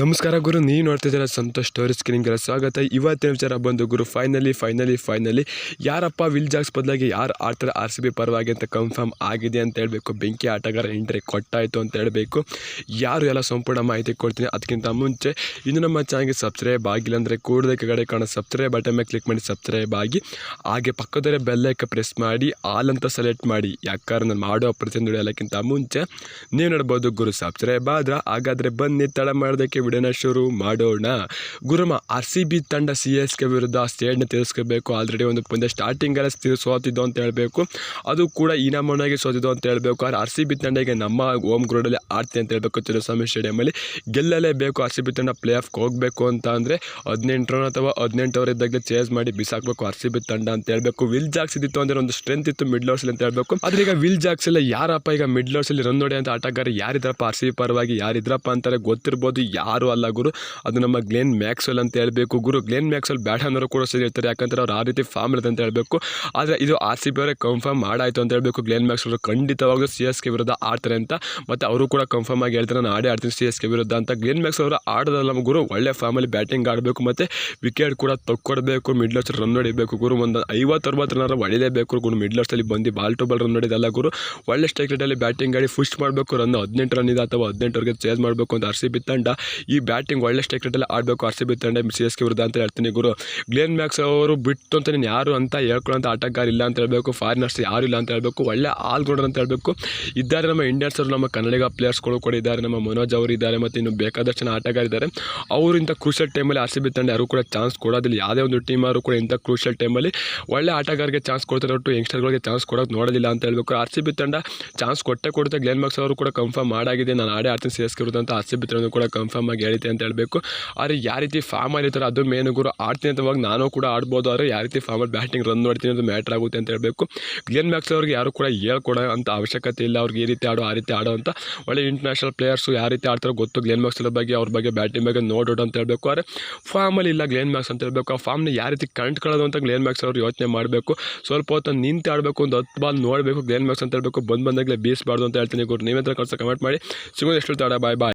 ನಮಸ್ಕಾರ ಗುರು, ನೀವು ನೋಡ್ತಿದ್ದೀರ ಸಂತೋಷ್ ಸ್ಟೋರಿ ಸ್ಕ್ರೀನ್ಗೆಲ್ಲ ಸ್ವಾಗತ. ಇವತ್ತಿನ ವಿಚಾರ ಬಂದು ಗುರು ಫೈನಲಿ ಫೈನಲಿ ಫೈನಲಿ ಯಾರಪ್ಪ ವಿಲ್ ಜಾಕ್ಸ್ ಬದಲಾಗಿ ಯಾರು ಆಡ್ತಾರೆ ಆರ್ ಸಿ ಬಿ ಪರವಾಗಿ ಅಂತ ಕನ್ಫರ್ಮ್ ಆಗಿದೆ ಅಂತ ಹೇಳಬೇಕು. ಬೆಂಕಿ ಆಟಗಾರ ಎಂಟ್ರಿ ಕೊಟ್ಟಾಯಿತು ಅಂತ ಹೇಳಬೇಕು. ಯಾರು ಎಲ್ಲ ಸಂಪೂರ್ಣ ಮಾಹಿತಿ ಕೊಡ್ತೀನಿ ಅದಕ್ಕಿಂತ ಮುಂಚೆ ಇನ್ನು ನಮ್ಮ ಚಾನಲ್ಗೆ ಸಬ್ಸ್ಕ್ರೈಬ್ ಆಗಿಲ್ಲ ಅಂದರೆ ಕೂಡಲೇ ಕಡೆ ಕಾಣೋ ಸಬ್ಸ್ಕ್ರೈಬ್ ಬಟನ್ ಮೇಲೆ ಕ್ಲಿಕ್ ಮಾಡಿ ಸಬ್ಸ್ಕ್ರೈಬ್ ಆಗಿ. ಹಾಗೆ ಪಕ್ಕದಲ್ಲೇ ಬೆಲ್ಲೈಕ ಪ್ರೆಸ್ ಮಾಡಿ ಆಲ್ ಅಂತ ಸೆಲೆಕ್ಟ್ ಮಾಡಿ. ಯಾಕಂದ್ರೆ ನಾನು ಮಾಡೋ ಪ್ರತಿಯೊಂದು ಎಲ್ಲಕ್ಕಿಂತ ಮುಂಚೆ ನೀವು ನೋಡ್ಬೋದು ಗುರು ಸಬ್ಸ್ಕ್ರೈಬ್ ಆದ್ರೆ ಹಾಗಾದರೆ ಬನ್ನಿ, ತಡ ಮಾಡೋದಕ್ಕೆ ವಿಡಿಯೋನ ಶುರು ಮಾಡೋಣ. ಗುರುಮ, ಆರ್ ಸಿ ಬಿ ತಂಡ ಸಿ ಎಸ್ ಕೆ ವಿರುದ್ಧ ಸ್ಟೇಡ್ನ ತೀರಿಸ್ಕೋಬೇಕು. ಆಲ್ರೆಡಿ ಒಂದು ಪಂದ್ಯ ಸ್ಟಾರ್ಟಿಂಗಲ್ಲೇ ಸೋತಿದ್ದು ಅಂತ ಹೇಳಬೇಕು. ಅದು ಕೂಡ ಇನಾಮನಾಗಿ ಸೋತಿದ್ದು ಅಂತ ಹೇಳಬೇಕು. ಆದ್ರೆ ಆರ್ ಸಿ ಬಿ ತಂಡ ನಮ್ಮ ಹೋಮ್ ಗ್ರೌಂಡಲ್ಲಿ ಆಡ್ತಿ ಅಂತ ಹೇಳಬೇಕು ತಿರುಸ್ವಾಮಿ ಸ್ಟೇಡಿಯಮಲ್ಲಿ. ಗೆಲ್ಲಲೇಬೇಕು. ಆರ್ ಸಿ ಬಿ ತಂಡ ಪ್ಲೇ ಆಫ್ಗೆ ಹೋಗಬೇಕು ಅಂತ ಅಂದರೆ ಹದಿನೆಂಟು ರನ್ ಅಥವಾ ಹದಿನೆಂಟು ಓವರ್ ಇದ್ದಾಗಲೇ ಚೇಸ್ ಮಾಡಿ ಬಿಸಾಕಬೇಕು ಆರ್ ಸಿ ಬಿ ತಂಡ ಅಂತ ಹೇಳಬೇಕು. ವಿಲ್ ಜಾಕ್ಸ್ ಇದ್ದಿತ್ತು ಅಂದರೆ ಒಂದು ಸ್ಟ್ರೆಂತ್ ಇತ್ತು ಮಿಡ್ ಲೋರ್ಸಲ್ಲಿ ಅಂತ ಹೇಳಬೇಕು. ಆದರೆ ಈಗ ವಿಲ್ ಜಾಕ್ಸ್ ಎಲ್ಲ ಯಾರಪ್ಪ ಈಗ ಮಿಡ್ ಲೋರ್ಸಲ್ಲಿ ರನ್ ನೋಡಿ ಅಂತ ಆಟಗಾರ ಯಾರಿದ್ರಪ್ಪ? ಆರ್ ಸಿ ಪರವಾಗಿ ಯಾರಿದ್ರಪ್ಪ ಅಂತಾರೆ ಗೊತ್ತಿರ್ಬೋದು. ಯಾರು ಅಲ್ಲ ಗುರು. ಅದು ನಮ್ಮ ಗ್ಲೇನ್ ಮ್ಯಾಕ್ಸ್ವೆಲ್ ಅಂತ ಹೇಳಬೇಕು ಗುರು. ಗ್ಲೇನ್ ಮ್ಯಾಕ್ಸ್ವೆಲ್ ಬ್ಯಾಟ್ ಅನ್ನೋರು ಕೂಡ ಸರಿ ಇರ್ತಾರೆ ಯಾಕಂದರೆ ಅವ್ರು ಆ ರೀತಿ ಫಾರ್ಮ್ ಇರುತ್ತೆ ಅಂತ ಹೇಳಬೇಕು. ಆದರೆ ಇದು ಆರ್ ಸಿ ಬಿ ಕನ್ಫರ್ಮ್ ಮಾಡಾಯಿತು ಅಂತ ಹೇಳಬೇಕು. ಗ್ಲೇನ್ ಮ್ಯಾಕ್ಸ್ವೆಲ್ ಖಂಡಿತವಾಗ್ಲೂ ಸಿ ಎಸ್ ಕೆ ವಿರುದ್ಧ ಆಡ್ತಾರೆ ಅಂತ. ಮತ್ತು ಅವರು ಕೂಡ ಕನ್ಫರ್ಮ್ ಆಗಿ ಹೇಳ್ತಾರೆ, ನಾನು ಆಡೇ ಆಡ್ತೀನಿ ಸಿ ಎಸ್ ಕೆ ವಿರುದ್ಧ ಅಂತ. ಗ್ಲೇನ್ ಮ್ಯಾಕ್ಸ್ ಅವರು ಆಡೋದಲ್ಲ ನಮ್ಮ ಗುರು. ಒಳ್ಳೆ ಫಾರ್ಮಲ್ಲಿ ಬ್ಯಾಟಿಂಗ್ ಆಡಬೇಕು ಮತ್ತು ವಿಕೆಟ್ ಕೂಡ ತಕ್ಕೊಡ್ಬೇಕು ಮಿಡ್ಲರ್ಸ್ ರನ್ ಹೊಡಿಬೇಕು ಗುರು. ಒಂದು ಐವತ್ತು ಅರವತ್ತು ರನ್ ಹೊಡಿಲೇಬೇಕು ಗುರು. ಮಿಡ್ಲರ್ಸಲ್ಲಿ ಬಂದು ಬಾಲ್ ಟು ಬಾಲ್ ರನ್ ಹೊಡಿದಲ್ಲ ಗುರು. ಒಳ್ಳೆ ಸ್ಟ್ರೈಕ್ ರೇಟಲ್ಲಿ ಬ್ಯಾಟಿಂಗ್ ಆಡಿ ಫುಸ್ಟ್ ಮಾಡಬೇಕು. ರನ್ ಹದಿನೆಂಟು ರನ್ ಇದೆ ಅಥವಾ ಹದಿನೆಂಟುವರೆಗೆ ಚೇಂಜ್ ಮಾಡಬೇಕು ಅಂತ ಆರ್ ಸಿ ಬಿ ತಂಡ. ಈ ಬ್ಯಾಟಿಂಗ್ ಒಳ್ಳೆ ಸ್ಟ್ರೈಕ್ ರೇಟಲ್ಲಿ ಆಡಬೇಕು ಆರ್ ಸಿ ಬಿ ತಂಡ ಸಿ ಎಸ್ ಕೆ ವಿರುದ್ಧ ಅಂತ ಹೇಳ್ತೀನಿ ಗುರು. ಗ್ಲೇನ್ ಮ್ಯಾಕ್ಸ್ ಅವರು ಬಿಟ್ಟು ಅಂತ ನೀನು ಯಾರು ಅಂತ ಹೇಳ್ಕೊಳ್ಳೋಂಥ ಆಟಗಾರ ಇಲ್ಲ ಅಂತ ಹೇಳಬೇಕು ಫಾರಿನರ್ಸ್ ಯಾರು ಇಲ್ಲ ಅಂತ ಹೇಳಬೇಕು, ಒಳ್ಳೆ ಆಲ್ ರೌಂಡರ್ ಅಂತ ಹೇಳಬೇಕು. ಇದ್ದಾರೆ ನಮ್ಮ ಇಂಡಿಯನ್ಸ್ ಅವರು, ನಮ್ಮ ಕನ್ನಡಿಗ ಪ್ಲೇಯರ್ಸ್ಗಳು ಕೂಡ ಇದ್ದಾರೆ, ನಮ್ಮ ಮನೋಜ್ ಅವರು ಇದ್ದಾರೆ ಮತ್ತು ಇನ್ನು ಬೇಕಾದಷ್ಟು ಜನ ಆಟಗಾರಿದ್ದಾರೆ ಅವರು ಇಂಥ ಕ್ರೂಷಲ್ ಟೈಮಲ್ಲಿ ಆರ್ ಸಿ ಬಿ ತಂಡ ಯಾರು ಕೂಡ ಚಾನ್ಸ್ ಕೊಡೋದಿಲ್ಲ. ಯಾವುದೇ ಒಂದು ಟೀಮ್ ಅವರು ಕೂಡ ಇಂಥ ಕ್ರೂಷಲ್ ಟೈಮಲ್ಲಿ ಒಳ್ಳೆ ಆಟಗಾರರಿಗೆ ಚಾನ್ಸ್ ಕೊಡ್ತಾರೆ ಒಟ್ಟು ಯಂಗ್ಸ್ಟರ್ಗಳಿಗೆ ಚಾನ್ಸ್ ಕೊಡೋದು ನೋಡೋದಿಲ್ಲ ಅಂತ ಹೇಳಬೇಕು. ಆರ್ ಸಿ ಬಿ ತಂಡ ಚಾನ್ಸ್ ಕೊಟ್ಟೆ ಕೊಡುತ್ತೆ. ಗ್ಲೇನ್ ಮಾರ್ಕ್ಸ್ ಅವರು ಕೂಡ ಕನ್ಫರ್ಮ್ ಮಾಡಾಗಿದೆ. ನಾನು ಆಡೇ ಆಡ್ತೀನಿ ಸಿ ಎಸ್ ಕೆ ಅಂತ ಆರ್ ಸಿ ಬಿ ತಂಡ ಕೂಡ ಕನ್ಫರ್ಮ್ ಹೇಳಿದೆ ಅಂತ ಹೇಳಬೇಕು. ಆದರೆ ಯಾವ ರೀತಿ ಫಾರ್ಮ್ ಆಗಿರ್ತಾರೆ ಅದು ಮೇನ್ ಗುರು ಆಡ್ತೀನಿ ಅಂತವಾಗ ನಾನು ಕೂಡ ಆಡ್ಬೋದು. ಆದರೆ ಯಾವ ರೀತಿ ಫಾರ್ಮಲ್ಲಿ ಬ್ಯಾಟಿಂಗ್ ರನ್ ನೋಡ್ತೀನಿ ಅದು ಮ್ಯಾಟ್ರ್ ಆಗುತ್ತೆ ಅಂತ ಹೇಳಬೇಕು. ಗ್ಲೇನ್ ಮ್ಯಾಕ್ಸ್ ಅವ್ರಿಗೆ ಯಾರು ಕೂಡ ಹೇಳ್ಕೊಡೋ ಅಂತ ಅವಶ್ಯಕತೆ ಇಲ್ಲ. ಅವ್ರಿಗೆ ಈ ರೀತಿ ಆಡೋ, ಆ ರೀತಿ ಆಡೋ ಅಂತ. ಒಳ್ಳೆ ಇಂಟರ್ನ್ಯಾಷನಲ್ ಪ್ಲೇಯರ್ಸು ಯಾವ ರೀತಿ ಆಡ್ತಾರೋ ಗೊತ್ತು. ಗ್ಲೇನ್ ಮ್ಯಾಕ್ಸ್ ಬಗ್ಗೆ, ಅವ್ರ ಬಗ್ಗೆ ಬ್ಯಾಟಿಂಗ್ ಬಗ್ಗೆ ನೋಡೋದು ಅಂತ ಹೇಳಬೇಕು. ಆದರೆ ಫಾರ್ಮಲ್ಲಿ ಇಲ್ಲ ಗ್ಲೇನ್ ಮ್ಯಾಕ್ಸ್ ಅಂತ ಹೇಳಬೇಕು. ಆ ಫಾರ್ಮ್ನ ಯಾವ ರೀತಿ ಕಂಡ್ಕೊಳ್ಳೋದು ಅಂತ ಗ್ಲೇನ್ ಮ್ಯಾಕ್ಸ್ ಅವರು ಯೋಚನೆ ಮಾಡಬೇಕು. ಸ್ವಲ್ಪ ಹೊತ್ತು ನಿಂತು ಆಡಬೇಕು, ಒಂದು ಹತ್ತು ಬಾಲ್ ನೋಡಬೇಕು ಗ್ಲೇನ್ ಮ್ಯಾಕ್ಸ್ ಅಂತ ಹೇಳಬೇಕು. ಬಂದು ಬಂದಾಗಲೇ ಬೀಸಬಾರ್ದು ಅಂತ ಹೇಳ್ತೀನಿ ಗುರು. ನೀವೇ ಕಳ್ಸೋ ಕಮೆಂಟ್ ಮಾಡಿ. ಸಿಗೋದು ಎಷ್ಟು ಬಾಯ್ ಬಾಯ್